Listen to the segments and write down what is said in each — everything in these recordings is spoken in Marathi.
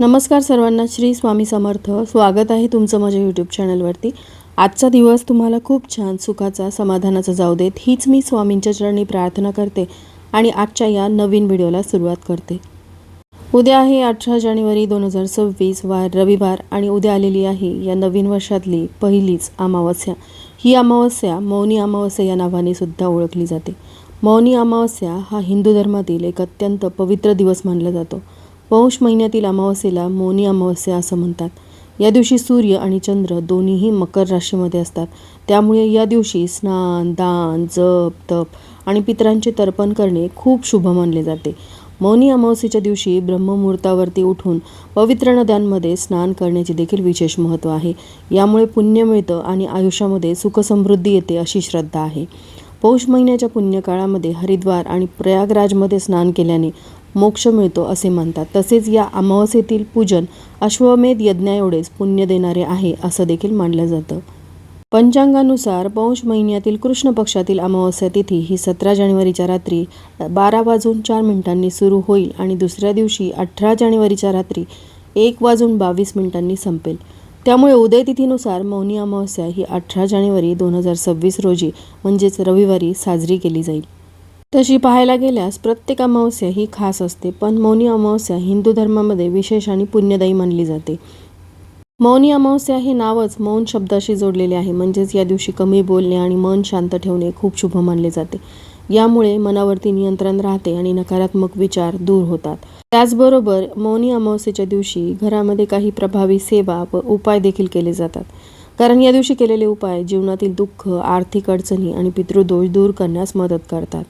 नमस्कार सर्वांना श्री स्वामी समर्थ. स्वागत आहे तुमचं माझ्या यूट्यूब चॅनलवरती आजचा दिवस तुम्हाला खूप छान सुखाचा समाधानाचा जाऊ देत. हीच मी स्वामींच्या चरणी प्रार्थना करते आणि आजच्या या नवीन व्हिडिओला सुरुवात करते. उद्या आहे अठरा जानेवारी दोन हजार सव्वीस वार रविवार आणि उद्या आलेली आहे या नवीन वर्षातली पहिलीच अमावस्या. ही अमावस्या मौनी अमावस्या या नावाने सुद्धा ओळखली जाते. मौनी अमावस्या हा हिंदू धर्मातील एक अत्यंत पवित्र दिवस मानला जातो. पौष महिन्यातील अमावस्येला मौनी अमावस्या असं म्हणतात. या दिवशी सूर्य आणि चंद्र दोन्हीही मकर राशीमध्ये असतात. त्यामुळे या दिवशी स्नान दान जप तप आणि पितरांचे तर्पण करणे खूप शुभ मानले जाते. मौनी अमावस्येच्या दिवशी ब्रह्ममुहूर्तावरती उठून पवित्र नद्यांमध्ये स्नान करण्याचे देखील विशेष महत्त्व आहे. यामुळे पुण्य मिळतं आणि आयुष्यामध्ये सुखसमृद्धी येते अशी श्रद्धा आहे. पौष महिन्याच्या पुण्यकाळामध्ये हरिद्वार आणि प्रयागराजमध्ये स्नान केल्याने मोक्ष मिळतो असे मानतात तसेच या अमावस्येतील पूजन अश्वमेध यज्ञाएवढेच पुण्य देणारे आहे असं देखील मानलं जातं. पंचांगानुसार पौष महिन्यातील कृष्ण पक्षातील अमावस्या तिथी ही सतरा जानेवारीच्या रात्री बारा वाजून चार मिनिटांनी सुरू होईल आणि दुसऱ्या दिवशी अठरा जानेवारीच्या रात्री एक वाजून बावीस मिनिटांनी संपेल. त्यामुळे उदय तिथीनुसार मौनी अमावस्या ही अठरा जानेवारी दोन हजार सव्वीस रोजी म्हणजेच रविवारी साजरी केली जाईल. तशी पाहायला गेल्यास प्रत्येक अमावस्या ही खास असते पण मौनी अमावस्या हिंदू धर्मामध्ये विशेष आणि पुण्यदायी मानली जाते. मौनी अमावस्या हे नावच मौन शब्दाशी जोडलेले आहे म्हणजेच या दिवशी कमी बोलणे आणि मन शांत ठेवणे खूप शुभ मानले जाते. यामुळे मनावरती नियंत्रण राहते आणि नकारात्मक विचार दूर होतात. त्याचबरोबर मौनी अमावस्येच्या दिवशी घरामध्ये काही प्रभावी सेवा व उपाय देखील केले जातात. कारण या दिवशी केलेले उपाय जीवनातील दुःख आर्थिक अडचणी आणि पितृदोष दूर करण्यास मदत करतात.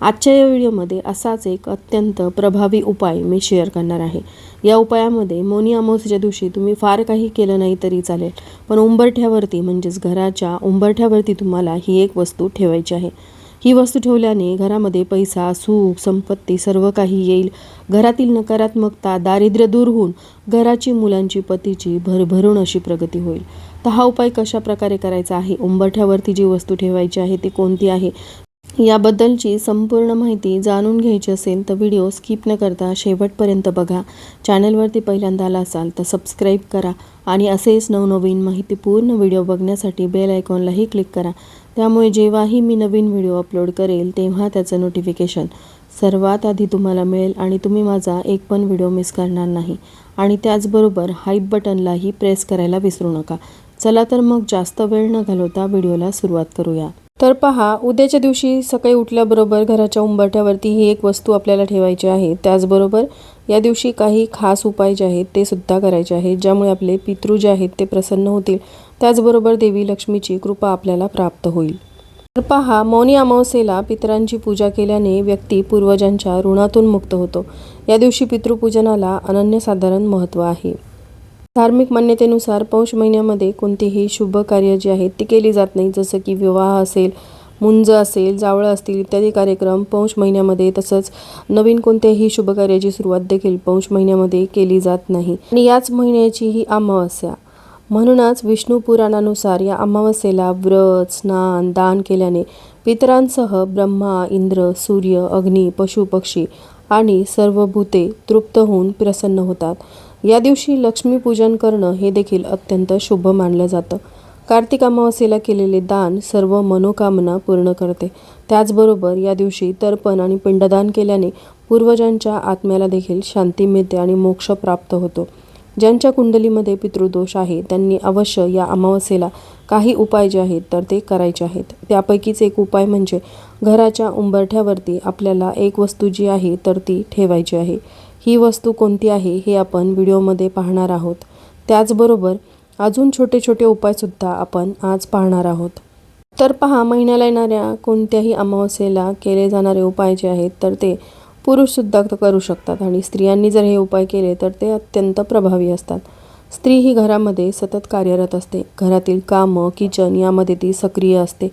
आजच्या या व्हिडिओमध्ये असाच एक अत्यंत प्रभावी उपाय मी शेअर करणार आहे. या उपायामध्ये मौनी अमावस्येच्या दिवशी तुम्ही फार काही केलं नाही तरी चालेल पण उंबरठ्यावरती म्हणजेच घराच्या उंबरठ्यावरती तुम्हाला ही एक वस्तू ठेवायची आहे. ही वस्तू ठेवल्याने घरामध्ये पैसा सुख संपत्ती सर्व काही येईल. घरातील नकारात्मकता दारिद्र्य दूर होऊन घराची मुलांची पतीची भरभरून अशी प्रगती होईल. तर हा उपाय कशा प्रकारे करायचा आहे? उंबरठ्यावरती जी वस्तू ठेवायची आहे ती कोणती आहे? याबद्दलची संपूर्ण माहिती जाणून घ्यायची असेल तर व्हिडिओ स्किप न करता शेवटपर्यंत बघा. चॅनलवरती पहिल्यांदा आला असाल तर सबस्क्राईब करा आणि असेच नवनवीन माहितीपूर्ण व्हिडिओ बघण्यासाठी बेल आयकॉनलाही क्लिक करा. त्यामुळे जेव्हाही मी नवीन व्हिडिओ अपलोड करेल तेव्हा त्याचं नोटिफिकेशन सर्वात आधी तुम्हाला मिळेल आणि तुम्ही माझा एक पण व्हिडिओ मिस करणार नाही. आणि त्याचबरोबर हाईप बटनलाही प्रेस करायला विसरू नका. चला तर मग जास्त वेळ न घालवता व्हिडिओला सुरुवात करूया. तर पहा उद्याच्या दिवशी सकाळी उठल्याबरोबर घराच्या उंबरठ्यावरती ही एक वस्तू आपल्याला ठेवायची आहे. त्याचबरोबर या दिवशी काही खास उपाय जे आहेत ते सुद्धा करायचे आहेत ज्यामुळे आपले पितृ जे आहेत ते प्रसन्न होतील. त्याचबरोबर देवी लक्ष्मीची कृपा आपल्याला प्राप्त होईल. तर पहा मौनी अमावस्येला पितरांची पूजा केल्याने व्यक्ती पूर्वजांच्या ऋणातून मुक्त होतो. या दिवशी पितृपूजनाला अनन्यसाधारण महत्त्व आहे. धार्मिक मान्यतेनुसार पौष महिन्यामध्ये कोणतेही शुभ कार्य जे आहेत ती केली जात नाही. जसं की विवाह असेल मुंज असेल जावळं असतील इत्यादी कार्यक्रम पौष महिन्यामध्ये तसंच नवीन कोणत्याही शुभकार्याची सुरुवात देखील पौष महिन्यामध्ये केली जात नाही. आणि याच महिन्याची ही अमावस्या. म्हणूनच विष्णू पुराणानुसार या अमावस्येला व्रत स्नान दान केल्याने पितरांसह ब्रह्मा इंद्र सूर्य अग्नी पशु पक्षी आणि सर्व भूते तृप्त होऊन प्रसन्न होतात. या दिवशी लक्ष्मीपूजन करणं हे देखील अत्यंत शुभ मानलं जातं. कार्तिक अमावस्येला केलेले दान सर्व मनोकामना पूर्ण करते. त्याचबरोबर या दिवशी तर्पण आणि पिंडदान केल्याने पूर्वजांच्या आत्म्याला देखील शांती मिळते आणि मोक्ष प्राप्त होतो. ज्यांच्या कुंडलीमध्ये पितृदोष आहे त्यांनी अवश्य या अमावस्येला काही उपाय जे आहेत तर ते करायचे आहेत. त्यापैकीच एक उपाय म्हणजे घराच्या उंबरठ्यावरती आपल्याला एक वस्तू जी आहे तर ती ठेवायची आहे. ही वस्तू कोणती आहे हे आपण व्हिडिओमध्ये पाहणार आहोत. त्याचबरोबर अजून छोटे छोटे उपायसुद्धा आपण आज पाहणार आहोत. तर पहा महिन्याला येणाऱ्या कोणत्याही अमावस्येला केले जाणारे उपाय जे आहेत तर ते पुरुषसुद्धा करू शकतात आणि स्त्रियांनी जर हे उपाय केले तर ते अत्यंत प्रभावी असतात. स्त्री ही घरामध्ये सतत कार्यरत असते. घरातील कामं किचन यामध्ये ती सक्रिय असते.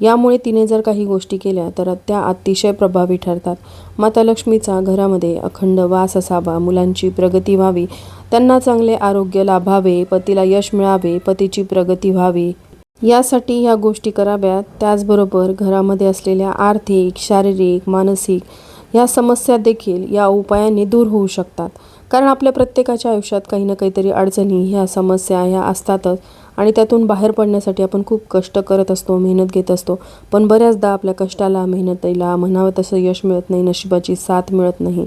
यामुळे तिने जर काही गोष्टी केल्या तर त्या अतिशय प्रभावी ठरतात. माता लक्ष्मीचा घरामध्ये अखंड वास असावा मुलांची प्रगती व्हावी त्यांना चांगले आरोग्य लाभावे पतीला यश मिळावे पतीची प्रगती व्हावी. यासाठी ह्या गोष्टी कराव्यात. त्याचबरोबर घरामध्ये असलेल्या आर्थिक शारीरिक मानसिक ह्या समस्या देखील या उपायाने दूर होऊ शकतात. कारण आपल्या प्रत्येकाच्या आयुष्यात काही ना काहीतरी अडचणी ह्या समस्या ह्या असतातच. आणि त्यातून बाहेर पडण्यासाठी आपण खूप कष्ट करत असतो मेहनत घेत असतो. पण बऱ्याचदा आपल्या कष्टाला मेहनतीला म्हणावं तसं यश मिळत नाही नशिबाची साथ मिळत नाही.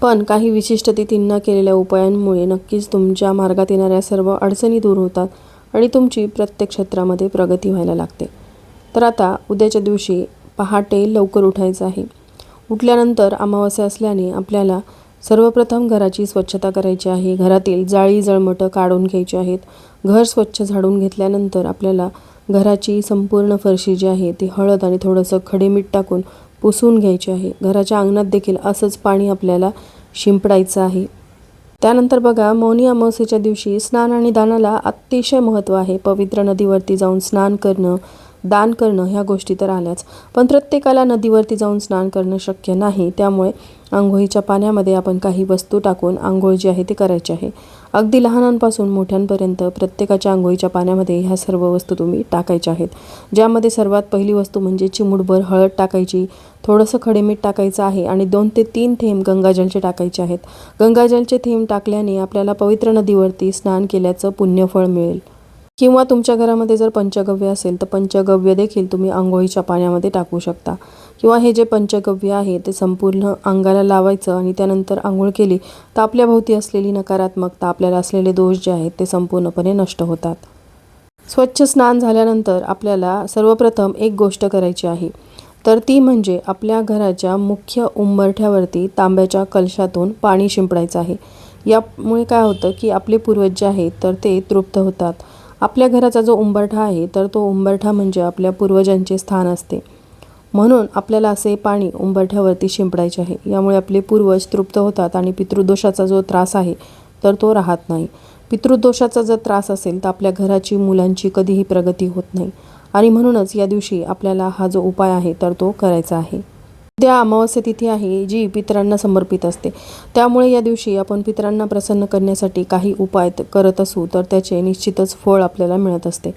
पण काही विशिष्ट तिथींना केलेल्या उपायांमुळे नक्कीच तुमच्या मार्गात येणाऱ्या सर्व अडचणी दूर होतात आणि तुमची प्रत्येक क्षेत्रामध्ये प्रगती व्हायला लागते. तर आता उद्याच्या दिवशी पहाटे लवकर उठायचं आहे. उठल्यानंतर अमावस्या असल्याने आपल्याला सर्वप्रथम घराची स्वच्छता करायची आहे. घरातील जाळी जळमटं काढून घ्यायची आहेत. घर स्वच्छ झाडून घेतल्यानंतर आपल्याला घराची संपूर्ण फरशी जी आहे ती हळद आणि थोडंसं खडे मीठ टाकून पुसून घ्यायची आहे. घराच्या अंगणात देखील असंच पाणी आपल्याला शिंपडायचं आहे. त्यानंतर बघा मौनी अमावस्येच्या दिवशी स्नान आणि दानाला अतिशय महत्त्व आहे. पवित्र नदीवरती जाऊन स्नान करणं दान करणं ह्या गोष्टी तर आल्याच. पण प्रत्येकाला नदीवरती जाऊन स्नान करणं शक्य नाही. त्यामुळे आंघोळीच्या पाण्यामध्ये आपण काही वस्तू टाकून आंघोळ जी आहे ती करायची आहे. अगदी लहानांपासून मोठ्यांपर्यंत प्रत्येकाच्या आंघोळीच्या पाण्यामध्ये ह्या सर्व वस्तू तुम्ही टाकायच्या आहेत. ज्यामध्ये सर्वात पहिली वस्तू म्हणजे चिमूटभर हळद टाकायची थोडंसं खडे मीठ टाकायचं आहे आणि दोन ते तीन थेंब गंगाजलचे टाकायचे आहेत. गंगाजलचे थेंब टाकल्याने आपल्याला पवित्र नदीवरती स्नान केल्याचं पुण्यफळ मिळेल. किंवा तुमच्या घरामध्ये जर पंचगव्य असेल तर पंचगव्य देखील तुम्ही आंघोळीच्या पाण्यामध्ये टाकू शकता. किंवा हे जे पंचगव्य आहे ते संपूर्ण अंगाला लावायचं आणि त्यानंतर आंघोळ केली तर आपल्या भोवती असलेली नकारात्मकता आपल्याला असलेले दोष जे आहेत ते संपूर्णपणे नष्ट होतात. स्वच्छ स्नान झाल्यानंतर आपल्याला सर्वप्रथम एक गोष्ट करायची आहे. तर ती म्हणजे आपल्या घराच्या मुख्य उंबरठ्यावरती तांब्याच्या कलशातून पाणी शिंपडायचं आहे. यामुळे काय होतं की आपले पूर्वज जे आहेत तर ते तृप्त होतात. आपल्या घराचा जो उंबरठा आहे तर तो उंबरठा म्हणजे आपल्या पूर्वजांचे स्थान असते. म्हणून आपल्याला असे पाणी उंबरठ्यावरती शिंपडायचे आहे. यामुळे आपले पूर्वज तृप्त होतात आणि पितृदोषाचा जो त्रास आहे तर तो राहत नाही. पितृदोषाचा जर त्रास असेल तर आपल्या घराची मुलांची कधीही प्रगती होत नाही. आणि म्हणूनच या दिवशी आपल्याला हा जो उपाय आहे तर तो करायचा आहे. उद्या अमावस्या तिथी आहे जी पितरांना समर्पित असते. त्यामुळे या दिवशी आपण पितरांना प्रसन्न करण्यासाठी काही उपाय करत असू तर त्याचे निश्चितच फळ आपल्याला मिळत असते.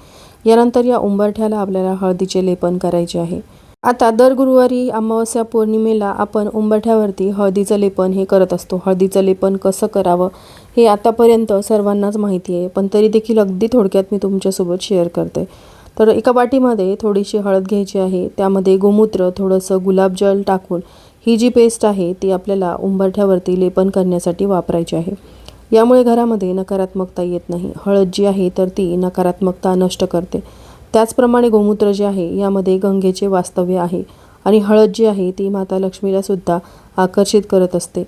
यानंतर या उंबरठ्याला आपल्याला हळदीचे लेपन करायचे आहे. आता दर गुरुवारी अमावस्या पौर्णिमेला आपण उंबरठ्यावरती हळदीचं लेपन हे करत असतो. हळदीचं लेपन कसं करावं हे आतापर्यंत सर्वांनाच माहिती आहे पण तरी देखील अगदी थोडक्यात मी तुमच्यासोबत शेअर करते. तर एका वाटीमध्ये थोडीशी हळद घ्यायची आहे. त्यामध्ये गोमूत्र थोडंसं गुलाबजल टाकून ही जी पेस्ट आहे ती आपल्याला उंबरठ्यावरती लेपन करण्यासाठी वापरायची आहे. यामुळे घरामध्ये नकारात्मकता येत नाही. हळद जी आहे तर ती नकारात्मकता नष्ट करते. त्याचप्रमाणे गोमूत्र जे आहे यामध्ये गंगेचे वास्तव्य आहे आणि हळद जी आहे ती माता लक्ष्मीला सुद्धा आकर्षित करत असते.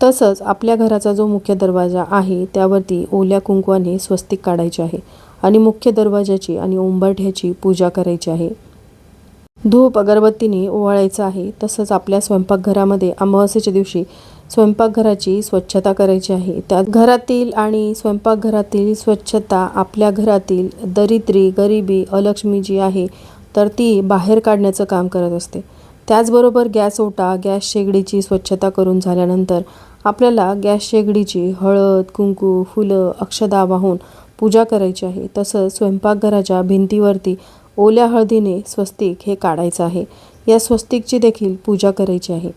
तसंच आपल्या घराचा जो मुख्य दरवाजा आहे त्यावरती ओल्या कुंकवाने स्वस्तिक काढायचे आहे. आणि मुख्य दरवाजाची आणि उंबरठ्याची पूजा करायची आहे. धूप अगरबत्तीने ओवाळायचं आहे तसंच आपल्या स्वयंपाकघरामध्ये अमावास्येच्या दिवशी स्वयंपाकघराची स्वच्छता करायची आहे. त्यात घरातील आणि स्वयंपाकघरातील स्वच्छता आपल्या घरातील दरिद्री गरिबी अलक्ष्मी जी आहे तर ती बाहेर काढण्याचं काम करत असते. त्याचबरोबर गॅस ओटा गॅस शेगडीची स्वच्छता करून झाल्यानंतर आपल्याला गॅस शेगडीची हळद कुंकू फुलं अक्षदा वाहून पूजा करायची आहे. तसंच स्वयंपाकघराच्या भिंतीवरती ओल्या हळदीने स्वस्तिक हे काढायचं आहे. या स्वस्तिकची देखील पूजा करायची आहे.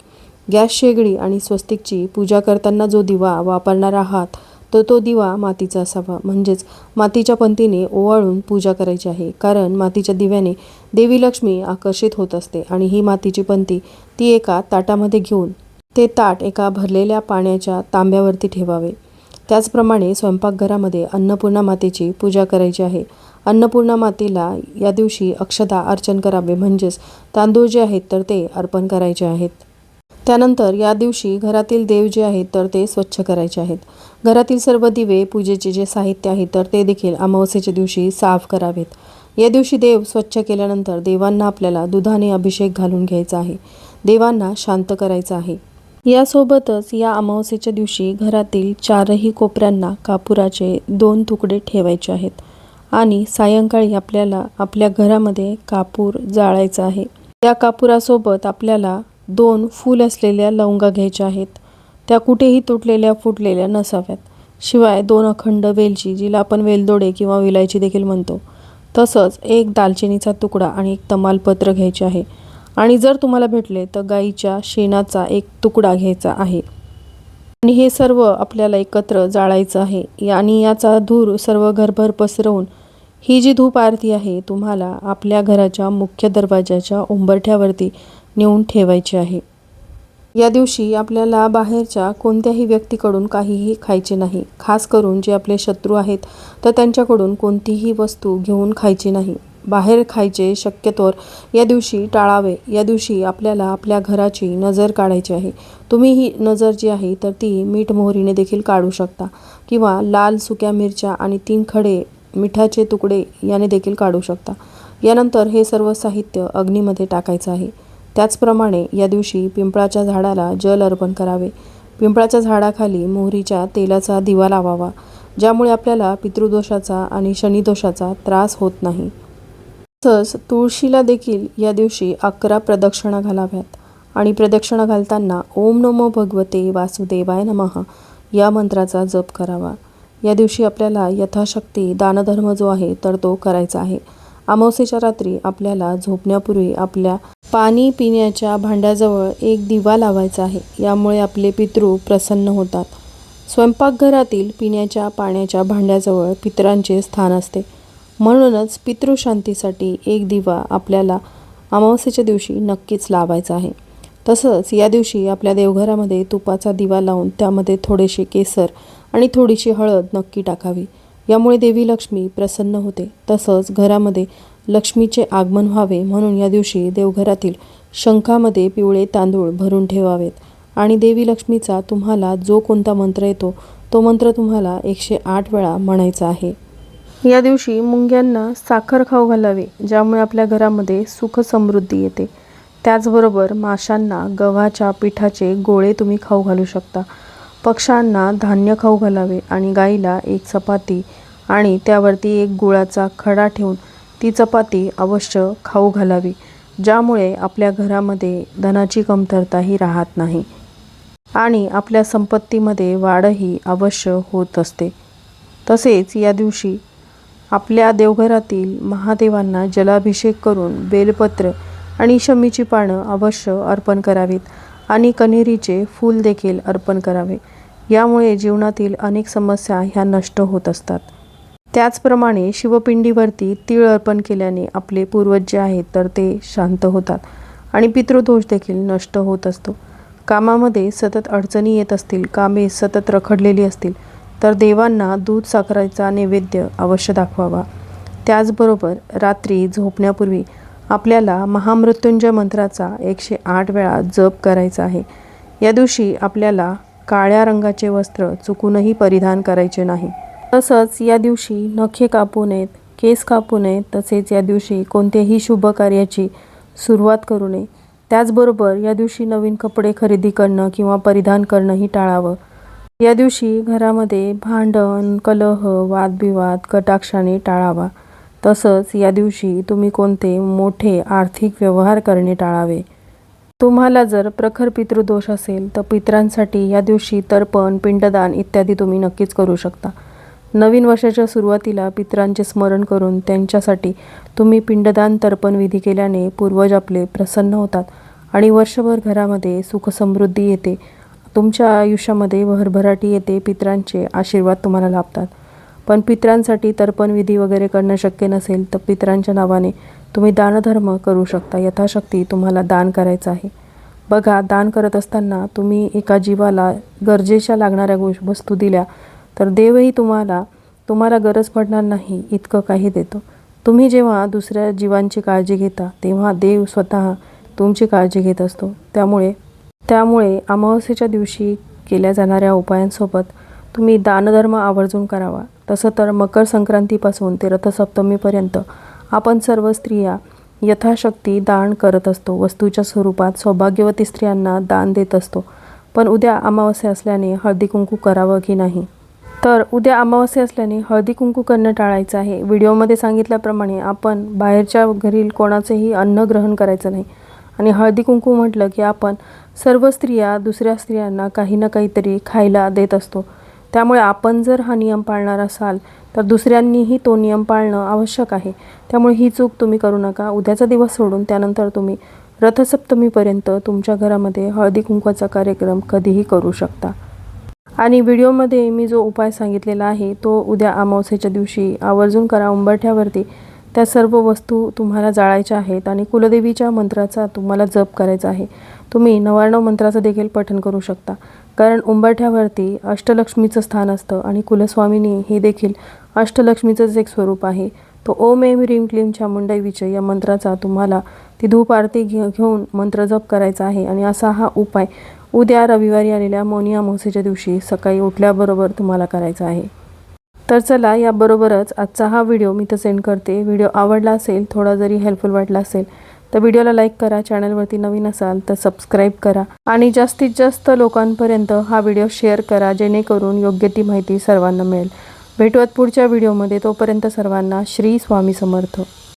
गॅस शेगडी आणि स्वस्तिकची पूजा करताना जो दिवा वापरणार आहात तर तो दिवा मातीचा असावा. म्हणजेच मातीच्या पंतीने ओवाळून पूजा करायची आहे. कारण मातीच्या दिव्याने देवी लक्ष्मी आकर्षित होत असते आणि ही मातीची पंती ती एका ताटामध्ये घेऊन ते ताट एका भरलेल्या पाण्याच्या तांब्यावरती ठेवावे. त्याचप्रमाणे स्वयंपाकघरामध्ये अन्नपूर्णा मातेची पूजा करायची आहे. अन्नपूर्णा मातेला या दिवशी अक्षदा अर्चन करावे म्हणजेच तांदूळ जे आहेत तर ते अर्पण करायचे आहेत. त्यानंतर या दिवशी घरातील देव जे आहेत तर ते स्वच्छ करायचे आहेत. घरातील सर्व दिवे पूजेचे जे साहित्य आहे तर ते देखील अमावस्येच्या दिवशी साफ करावेत. या दिवशी देव स्वच्छ केल्यानंतर देवांना आपल्याला दुधाने अभिषेक घालून घ्यायचा आहे. देवांना शांत करायचं आहे. यासोबतच या अमावस्येच्या दिवशी घरातील चारही कोपऱ्यांना कापुराचे दोन तुकडे ठेवायचे आहेत आणि सायंकाळी आपल्याला आपल्या घरामध्ये कापूर जाळायचा आहे. त्या कापुरासोबत आपल्याला दोन फूल असलेल्या लवंगा घ्यायच्या आहेत. त्या कुठेही तुटलेल्या फुटलेल्या नसाव्यात. शिवाय दोन अखंड वेलची जिला आपण वेलदोडे किंवा विलायची देखील म्हणतो तसंच एक दालचिनीचा तुकडा आणि एक तमालपत्र घ्यायचे आहे. आणि जर तुम्हाला भेटले तर गाईच्या शेणाचा एक तुकडा घ्यायचा आहे. आणि हे सर्व आपल्याला एकत्र जाळायचं आहे. या- आणि याचा धूर सर्व घरभर पसरवून ही जी धूप आरती आहे तुम्हाला आपल्या घराच्या मुख्य दरवाजाच्या उंबरठ्यावरती नेऊन ठेवायची आहे. या दिवशी आपल्याला बाहेरच्या कोणत्याही व्यक्तीकडून काहीही खायचे नाही. खास करून जे आपले शत्रू आहेत तर त्यांच्याकडून कोणतीही वस्तू घेऊन खायची नाही. बाहेर खायचे शक्यतोवर. या दिवशी टाळावे. या दिवशी आपल्याला आपल्या घराची नजर काढायची आहे. तुम्ही ही नजर जी आहे तर ती मीठ मोहरीने देखील काढू शकता किंवा लाल सुक्या मिरच्या आणि तीन खडे मिठाचे तुकडे याने देखील काढू शकता. यानंतर हे सर्व साहित्य अग्नीमध्ये टाकायचं आहे. त्याचप्रमाणे या दिवशी पिंपळाच्या झाडाला जल अर्पण करावे. पिंपळाच्या झाडाखाली मोहरीच्या तेलाचा दिवा लावावा ज्यामुळे आपल्याला पितृदोषाचा आणि शनिदोषाचा त्रास होत नाही. तसंच तुळशीला देखील या दिवशी अकरा प्रदक्षिणा घालाव्यात. आणि प्रदक्षिणा घालताना ओम नमो भगवते वासुदेवाय नमः या मंत्राचा जप करावा. या दिवशी आपल्याला यथाशक्ती दानधर्म जो आहे तर तो करायचा आहे. अमावस्येच्या रात्री आपल्याला झोपण्यापूर्वी आपल्या पाणी पिण्याच्या भांड्याजवळ एक दिवा लावायचा आहे. यामुळे आपले पितृ प्रसन्न होतात. स्वयंपाकघरातील पिण्याच्या पाण्याच्या भांड्याजवळ पितरांचे स्थान असते. म्हणूनच पितृशांतीसाठी एक दिवा आपल्याला अमावस्येच्या दिवशी नक्कीच लावायचा आहे. तसंच या दिवशी आपल्या देवघरामध्ये तुपाचा दिवा लावून त्यामध्ये थोडेसे केसर आणि थोडीशी हळद नक्की टाकावी. यामुळे देवी लक्ष्मी प्रसन्न होते. तसंच घरामध्ये लक्ष्मीचे आगमन व्हावे म्हणून या दिवशी देवघरातील शंखामध्ये पिवळे तांदूळ भरून ठेवावेत. आणि देवी लक्ष्मीचा तुम्हाला जो कोणता मंत्र येतो तो मंत्र तुम्हाला एकशे आठ वेळा म्हणायचा आहे. या दिवशी मुंग्यांना साखर खाऊ घालावे ज्यामुळे आपल्या घरामध्ये सुख समृद्धी येते. त्याचबरोबर माशांना गव्हाच्या पिठाचे गोळे तुम्ही खाऊ घालू शकता. पक्ष्यांना धान्य खाऊ घालावे आणि गाईला एक चपाती आणि त्यावरती एक गुळाचा खडा ठेवून ती चपाती अवश्य खाऊ घालावी ज्यामुळे आपल्या घरामध्ये धनाची कमतरताही राहत नाही आणि आपल्या संपत्तीमध्ये वाढही अवश्य होत असते. तसेच या दिवशी आपल्या देवघरातील महादेवांना जलाभिषेक करून बेलपत्र आणि शमीची पानं अवश्य अर्पण करावीत आणि कन्हेरीचे फूल देखील अर्पण करावे. यामुळे जीवनातील अनेक समस्या ह्या नष्ट होत असतात. त्याचप्रमाणे शिवपिंडीवरती तीळ अर्पण केल्याने आपले पूर्वज जे आहेत तर ते शांत होतात आणि पितृदोष देखील नष्ट होत असतो. कामामध्ये सतत अडचणी येत असतील कामे सतत रखडलेली असतील तर देवांना दूध साखराचा नैवेद्य अवश्य दाखवावा. त्याचबरोबर रात्री झोपण्यापूर्वी आपल्याला महामृत्युंजय मंत्राचा एकशे आठ वेळा जप करायचा आहे. या दिवशी आपल्याला काळ्या रंगाचे वस्त्र चुकूनही परिधान करायचे नाही. तसंच या दिवशी नखे कापू नयेत केस कापू नयेत तसेच या दिवशी कोणत्याही शुभ कार्याची सुरुवात करू नये. त्याचबरोबर या दिवशी नवीन कपडे खरेदी करणं किंवा परिधान करणंही टाळावं. या दिवशी घरामध्ये भांडण कलह वादविवाद कटाक्षाने टाळावा. तसंच या दिवशी तुम्ही कोणते मोठे आर्थिक व्यवहार करणे टाळावे. तुम्हाला जर प्रखर पितृदोष असेल तर पितरांसाठी या दिवशी तर्पण पिंडदान इत्यादी तुम्ही नक्कीच करू शकता. नवीन वर्षाच्या सुरुवातीला पितरांचे स्मरण करून त्यांच्यासाठी तुम्ही पिंडदान तर्पण विधी केल्याने पूर्वज आपले प्रसन्न होतात आणि वर्षभर घरामध्ये सुखसमृद्धी येते. तुमच्या आयुष्यामध्ये भरभराटी येते पितरांचे आशीर्वाद तुम्हाला लाभतात. पण पितरांसाठी तर्पण विधी वगैरे करणं शक्य नसेल तर पितरांच्या नावाने तुम्ही दानधर्म करू शकता. यथाशक्ती तुम्हाला दान करायचं आहे. बघा दान करत असताना तुम्ही एका जीवाला गरजेच्या लागणाऱ्या गोष वस्तू दिल्या तर देवही तुम्हाला तुम्हाला गरज पडणार नाही इतकं काही देतो. तुम्ही जेव्हा दुसऱ्या जीवांची काळजी घेता तेव्हा देव स्वतः तुमची काळजी घेत असतो. त्यामुळे त्यामुळे अमावस्येच्या दिवशी केल्या जाणाऱ्या उपायांसोबत तुम्ही दानधर्म आवर्जून करावा. तसं तर मकर संक्रांतीपासून ते रथसप्तमीपर्यंत आपण सर्व स्त्रिया यथाशक्ती दान करत असतो. वस्तूच्या स्वरूपात सौभाग्यवती स्त्रियांना दान देत असतो. पण उद्या अमावस्या असल्याने हळदी कुंकू करावं की नाही? तर उद्या अमावस्या असल्याने हळदी कुंकू करणं टाळायचं आहे. व्हिडिओमध्ये सांगितल्याप्रमाणे आपण बाहेरच्या घरील कोणाचेही अन्न ग्रहण करायचं नाही. आणि हळदी कुंकू म्हटलं की आपण सर्व स्त्रिया दुसऱ्या स्त्रियांना काही ना काहीतरी खायला देत असतो. त्यामुळे आपण जर हा नियम पाळणार असाल तर दुसऱ्यांनीही तो नियम पाळणं आवश्यक आहे. त्यामुळे ही चूक तुम्ही करू नका. उद्याचा दिवस सोडून त्यानंतर तुम्ही रथसप्तमीपर्यंत तुमच्या घरामध्ये हळदी कुंकवाचा कार्यक्रम कधीही करू शकता. आणि व्हिडिओमध्ये मी जो उपाय सांगितलेला आहे तो उद्या अमावस्येच्या दिवशी आवर्जून करा. उंबरठ्यावरती त्या सर्व वस्तू तुम्हाला जाळायच्या आहेत आणि कुलदेवीच्या मंत्राचा तुम्हाला जप करायचा आहे. तुम्ही नव्याण्णव मंत्राचं देखील पठण करू शकता. कारण उंबरठ्यावरती अष्टलक्ष्मीचं स्थान असतं आणि कुलस्वामिनी हे देखील अष्टलक्ष्मीचंच एक स्वरूप आहे. तो ओम एम ह्रीम क्लीम चामुंडाई विजय या मंत्राचा तुम्हाला ती धूप आरती घे घेऊन मंत्र जप करायचा आहे. आणि असा हा उपाय उद्या रविवारी आलेल्या मोनिया मोसेच्या दिवशी सकाळी उठल्याबरोबर तुम्हाला करायचा आहे. तर चला याबरोबरच आजचा हा व्हिडिओ मी तर सेंड करते. व्हिडिओ आवडला असेल थोडा जरी हेल्पफुल वाटला असेल तर व्हिडिओला लाईक करा चॅनलवरती नवीन असाल तर सबस्क्राईब करा. आणि जास्तीत जास्त लोकांपर्यंत हा व्हिडिओ शेअर करा जेणेकरून योग्य ती माहिती सर्वांना मिळेल. भेटूयात पुढच्या व्हिडिओमध्ये. तोपर्यंत सर्वांना श्री स्वामी समर्थ.